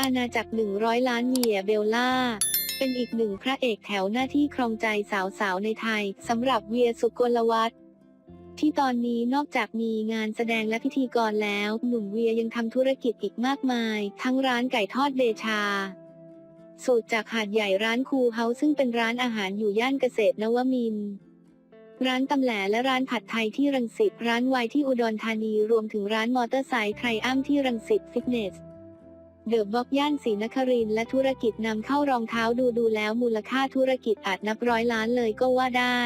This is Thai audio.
อาณาจักร 100 ล้านเมียเบลล่า เป็นอีกหนึ่งพระเอกแถวหน้าที่ครองใจสาวๆในไทยสำหรับเวียสุกลวัฒน์ที่ตอนนี้นอกจากมีงานแสดงและพิธีกรแล้ว หนุ่มเวียยังทำธุรกิจอีกมากมาย ทั้งร้านไก่ทอดเดชา สูตรจากหาดใหญ่ร้านคูเฮาซึ่งเป็นร้านอาหารอยู่ย่านเกษตรนวมินร้านตำแหลและร้านผัดไทยที่รังสิต ร้านไวน์ที่อุดรธานี รวมถึงร้านมอเตอร์ไซค์ไทรอัมที่รังสิตฟิตเนส เดอะบ็อกย่านศรีนครินและธุรกิจนำเข้ารองเท้าดูดูแล้วมูลค่าธุรกิจอาจนับร้อยล้านเลยก็ว่าได้